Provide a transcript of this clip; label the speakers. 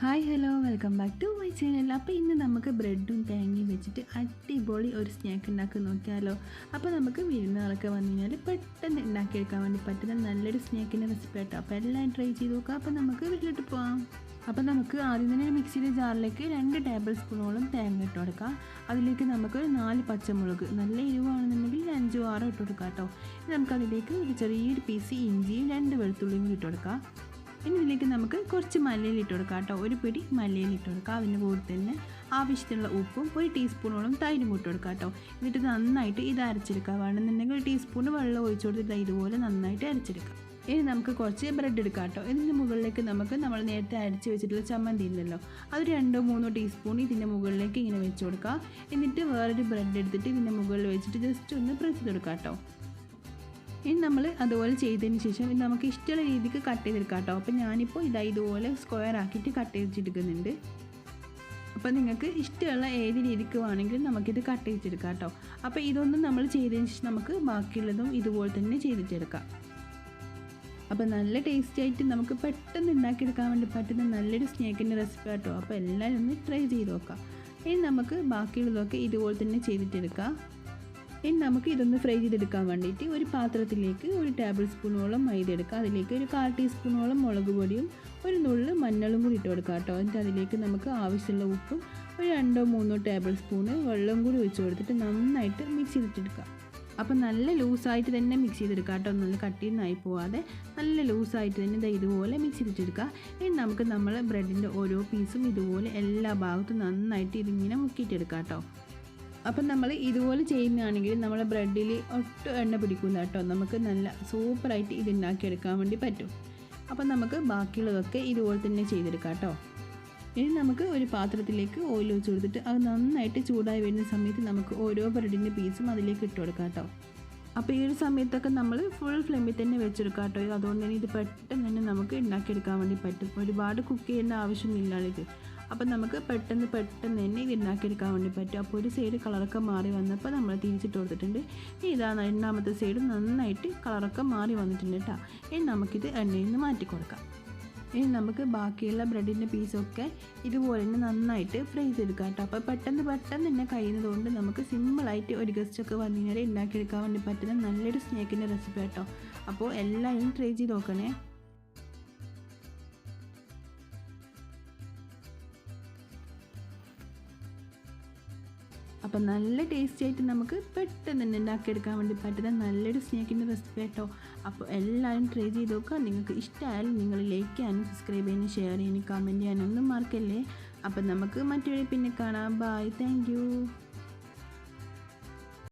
Speaker 1: Hi hello welcome back to my channel അപ്പോൾ ഇന്ന് നമുക്ക് ബ്രെഡും തേങ്ങയും വെച്ചിട്ട് അടിപൊളി ഒരു സ്നാക്ക് ഉണ്ടാക്കി നോക്കിയാലോ. അപ്പോൾ നമുക്ക് വിരുന്നുകളൊക്കെ വന്നു കഴിഞ്ഞാൽ പെട്ടെന്ന് ഉണ്ടാക്കിയെടുക്കാൻ വേണ്ടി പറ്റുന്ന നല്ലൊരു സ്നാക്കിന്റെ റെസിപ്പി ആട്ടോ. അപ്പോൾ എല്ലാം ട്രൈ ചെയ്ത് നോക്കാം. അപ്പോൾ നമുക്ക് വീട്ടിലോട്ട് പോകാം അപ്പോൾ നമുക്ക് ആദ്യം തന്നെ മിക്സിയുടെ ജാറിലേക്ക് രണ്ട് ടേബിൾ സ്പൂണോളം തേങ്ങ ഇട്ട് കൊടുക്കാം. അതിലേക്ക് നമുക്ക് നാല് പച്ചമുളക് നല്ല എരിവാണെന്നുണ്ടെങ്കിൽ അഞ്ചോ ആറോ ഇട്ട് കൊടുക്കാം കേട്ടോ. നമുക്കതിലേക്ക് ഒരു ചെറിയൊരു പീസ് ഇഞ്ചിയും രണ്ട് വെളുത്തുള്ളിയും ഇട്ട് കൊടുക്കാം. ഇനി ഇതിലേക്ക് നമുക്ക് കുറച്ച് മല്ലിയിൽ ഇട്ട് കൊടുക്കാം കേട്ടോ. ഒരു പിടി മല്ലിയിൽ ഇട്ട് കൊടുക്കാം. അതിന്റെ കൂടെ തന്നെ ആവശ്യത്തിനുള്ള ഉപ്പും ഒരു ടീസ്പൂണോളം തൈരും ഇട്ട് കൊടുക്കാം കേട്ടോ. എന്നിട്ട് നന്നായിട്ട് ഇത് അരച്ചെടുക്കുക. വേണമെന്നുണ്ടെങ്കിൽ ഒരു ടീസ്പൂൺ വെള്ളം ഒഴിച്ചു കൊടുത്തിട്ട് ഇതുപോലെ നന്നായിട്ട് അരച്ചെടുക്കുക ഇനി നമുക്ക് കുറച്ച് ബ്രെഡ് എടുക്കാം കേട്ടോ. ഇതിന്റെ മുകളിലേക്ക് നമുക്ക് നമ്മൾ നേരത്തെ അരച്ച് വെച്ചിട്ടുള്ള ചമ്മന്തി ഇല്ലല്ലോ. അത് രണ്ടോ മൂന്നോ ടീസ്പൂൺ ഇതിന്റെ മുകളിലേക്ക് ഇങ്ങനെ വെച്ച് കൊടുക്കുക എന്നിട്ട് വേറൊരു ബ്രെഡ് എടുത്തിട്ട് ഇതിന്റെ മുകളിൽ വെച്ചിട്ട് ജസ്റ്റ് ഒന്ന് പ്രസ് കൊടുക്കാം കേട്ടോ. ഇനി നമ്മൾ അതുപോലെ ചെയ്തതിന് ശേഷം നമുക്ക് ഇഷ്ടമുള്ള രീതിക്ക് കട്ട് ചെയ്തെടുക്കാം കേട്ടോ. അപ്പോൾ ഞാനിപ്പോൾ ഇതാ ഇതുപോലെ സ്ക്വയർ ആക്കിയിട്ട് കട്ട് ചെയ്തിട്ടെടുക്കുന്നുണ്ട് അപ്പോൾ നിങ്ങൾക്ക് ഇഷ്ടമുള്ള ഏത് രീതിക്ക് വേണമെങ്കിലും നമുക്കിത് കട്ട് ചെയ്തെടുക്കാം കേട്ടോ. അപ്പോൾ ഇതൊന്നും നമ്മൾ ചെയ്തതിന് ശേഷം നമുക്ക് ബാക്കിയുള്ളതും ഇതുപോലെ തന്നെ ചെയ്തിട്ടെടുക്കാം. അപ്പോൾ നല്ല ടേസ്റ്റി ആയിട്ട് നമുക്ക് പെട്ടെന്ന് ഉണ്ടാക്കിയെടുക്കാൻ വേണ്ടി പറ്റുന്ന നല്ലൊരു സ്നേക്കിന്റെ റെസിപ്പി കേട്ടോ അപ്പോൾ എല്ലാവരും ഒന്ന് ട്രൈ ചെയ്ത് നോക്കാം. ഇനി നമുക്ക് ബാക്കിയുള്ളതൊക്കെ ഇതുപോലെ തന്നെ ചെയ്തിട്ടെടുക്കാം. ഇനി നമുക്ക് ഇതൊന്ന് ഫ്രൈ ചെയ്തെടുക്കാൻ വേണ്ടിയിട്ട് ഒരു പാത്രത്തിലേക്ക് ഒരു ടേബിൾ സ്പൂണോളം മൈദ എടുക്കുക. അതിലേക്ക് ഒരു കാൽ ടീസ്പൂണോളം മുളക് പൊടിയും ഒരു നുള്ളു മഞ്ഞളും കൂടി ഇട്ട് കൊടുക്കുക കേട്ടോ. എന്നിട്ട് അതിലേക്ക് നമുക്ക് ആവശ്യമുള്ള ഉപ്പും ഒരു രണ്ടോ മൂന്നോ ടേബിൾ സ്പൂണ് വെള്ളം കൂടി ഒഴിച്ച് കൊടുത്തിട്ട് നന്നായിട്ട് മിക്സ് ചെയ്തിട്ടെടുക്കുക. അപ്പോൾ നല്ല ലൂസായിട്ട് തന്നെ മിക്സ് ചെയ്തെടുക്കുക കേട്ടോ. നല്ല കട്ടിയൊന്നായി പോവാതെ നല്ല ലൂസായിട്ട് തന്നെ ഇതാ ഇതുപോലെ മിക്സ് ചെയ്തിട്ടെടുക്കുക. ഇനി നമുക്ക് നമ്മൾ ബ്രെഡിന്റെ ഓരോ പീസും ഇതുപോലെ എല്ലാ ഭാഗത്തും നന്നായിട്ട് ഇതിങ്ങനെ മുക്കിയിട്ടെടുക്കാം കേട്ടോ. അപ്പം നമ്മൾ ഇതുപോലെ ചെയ്യുന്നതാണെങ്കിൽ നമ്മൾ ബ്രെഡിൽ ഒട്ടും എണ്ണ പിടിക്കില്ല കേട്ടോ. നമുക്ക് നല്ല സൂപ്പറായിട്ട് ഇത് ഉണ്ടാക്കിയെടുക്കാൻ വേണ്ടി പറ്റും. അപ്പം നമുക്ക് ബാക്കിയുള്ളതൊക്കെ ഇതുപോലെ തന്നെ ചെയ്തെടുക്കാം കേട്ടോ. ഇനി നമുക്ക് ഒരു പാത്രത്തിലേക്ക് ഓയിൽ ഒഴിച്ച് കൊടുത്തിട്ട് അത് നന്നായിട്ട് ചൂടായി വരുന്ന സമയത്ത് നമുക്ക് ഓരോ ബ്രെഡിന്റെ പീസും അതിലേക്ക് ഇട്ട് കൊടുക്കാം കേട്ടോ. അപ്പോൾ ഈ ഒരു സമയത്തൊക്കെ നമ്മൾ ഫുൾ ഫ്ലെയിമിൽ തന്നെ വെച്ചെടുക്കാം കേട്ടോ. അതുകൊണ്ട് തന്നെ ഇത് പെട്ടെന്ന് തന്നെ നമുക്ക് ഉണ്ടാക്കിയെടുക്കാൻ വേണ്ടി പറ്റും. ഒരുപാട് കുക്ക് ചെയ്യേണ്ട ആവശ്യമൊന്നുമില്ലാണ് ഇത്. അപ്പം നമുക്ക് പെട്ടെന്ന് പെട്ടെന്ന് തന്നെ ഇത് ഉണ്ടാക്കിയെടുക്കാൻ വേണ്ടി പറ്റും. അപ്പോൾ ഒരു സൈഡ് കളറൊക്കെ മാറി വന്നപ്പോൾ നമ്മൾ തിരിച്ചിട്ട് കൊടുത്തിട്ടുണ്ട്. ഇനി ഇതാ രണ്ടാമത്തെ സൈഡ് നന്നായിട്ട് കളറൊക്കെ മാറി വന്നിട്ടുണ്ട് കേട്ടോ. ഇനി നമുക്കിത് എണ്ണയിൽ നിന്ന് മാറ്റി കൊടുക്കാം. ഇനി നമുക്ക് ബാക്കിയുള്ള ബ്രെഡിന്റെ പീസൊക്കെ ഇതുപോലെ തന്നെ നന്നായിട്ട് ഫ്രൈ ചെയ്തെടുക്കാം കേട്ടോ. അപ്പോൾ പെട്ടെന്ന് പെട്ടെന്ന് തന്നെ കഴിയുന്നതുകൊണ്ട് നമുക്ക് സിമ്പിളായിട്ട് ഒരു ഗസ്റ്റൊക്കെ വന്നു കഴിഞ്ഞാൽ ഉണ്ടാക്കിയെടുക്കാൻ വേണ്ടി പറ്റുന്ന നല്ലൊരു സ്നേക്കിന്റെ റെസിപ്പി കേട്ടോ അപ്പോൾ എല്ലാവരും ട്രൈ ചെയ്ത് നോക്കണേ. അപ്പം നല്ല ടേസ്റ്റി ആയിട്ട് നമുക്ക് പെട്ടെന്ന് തന്നെ ഉണ്ടാക്കിയെടുക്കാൻ വേണ്ടി പറ്റുന്ന നല്ലൊരു സ്നേക്കിന്റെ റെസിപ്പി കേട്ടോ അപ്പോൾ എല്ലാവരും ട്രൈ ചെയ്ത് നോക്കുക. നിങ്ങൾക്ക് ഇഷ്ടമായാലും നിങ്ങൾ ലൈക്ക് ചെയ്യാനും സബ്സ്ക്രൈബ് ചെയ്യാനും ഷെയർ ചെയ്യാനും കമന്റ് ചെയ്യാനും ഒന്നും മറക്കല്ലേ. അപ്പം നമുക്ക് മറ്റൊരു പിന്നെ കാണാം. Bye thank